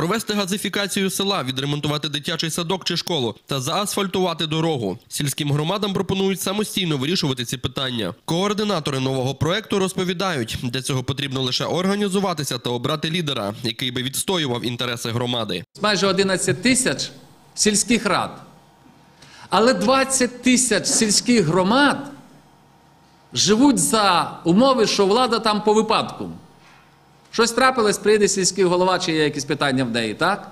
Провести газифікацію села, відремонтувати дитячий садок чи школу та заасфальтувати дорогу. Сільським громадам пропонують самостійно вирішувати ці питання. Координатори нового проекту розповідають, для цього потрібно лише організуватися та обрати лідера, який би відстоював інтереси громади. майже 11 тисяч сільських рад. Але 20 тисяч сільських громад живуть за умови, що влада там по випадку. Щось трапилось, прийде сільський голова, чи є якісь питання в неї, так?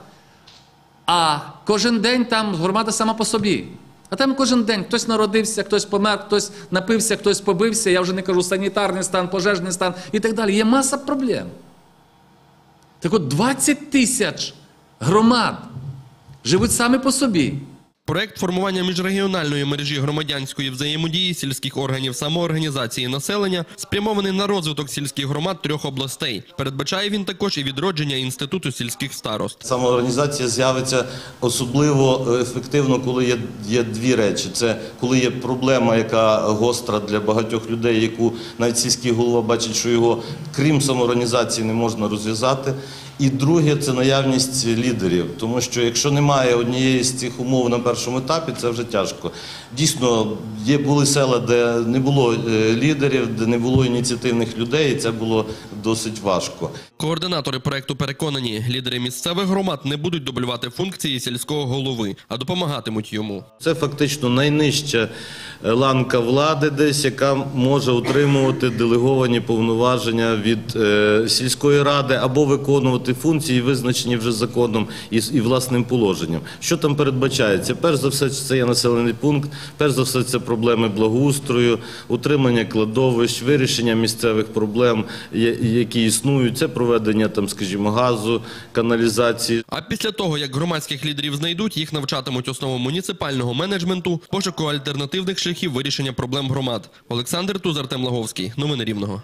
А кожен день там громада сама по собі. А там кожен день хтось народився, хтось помер, хтось напився, хтось побився. Я вже не кажу санітарний стан, пожежний стан і так далі. Є маса проблем. Так от 20 тисяч громад живуть самі по собі. Проект формування міжрегіональної мережі громадянської взаємодії сільських органів самоорганізації населення спрямований на розвиток сільських громад трьох областей. Передбачає він також і відродження інституту сільських старост. Самоорганізація з'явиться особливо ефективно, коли є, є дві речі. Це коли є проблема, яка гостра для багатьох людей, яку навіть сільський голова бачить, що його крім самоорганізації не можна розв'язати. І друге це наявність лідерів, тому що якщо немає однієї з цих умов на першому етапі, це вже тяжко. Дійсно, є були села, де не було е, лідерів, де не було ініціативних людей, і це було досить важко. Координатори проекту переконані, лідери місцевих громад не будуть дублювати функції сільського голови, а допомагатимуть йому. Це фактично найнижча е, ланка влади, десь яка може утримувати делеговані повноваження від е, сільської ради або виконувати функції, визначені вже законом і, і власним положенням. Що там передбачається? Перш за все, це є населений пункт. Перш за все, це проблеми благоустрою, утримання кладовищ, вирішення місцевих проблем, які існують. Це проведення там, скажімо, газу, каналізації. А після того, як громадських лідерів знайдуть, їх навчатимуть основам муніципального менеджменту, пошуку альтернативних шляхів вирішення проблем громад. Олександр Туз, Артем Лаговський. Новини Рівного.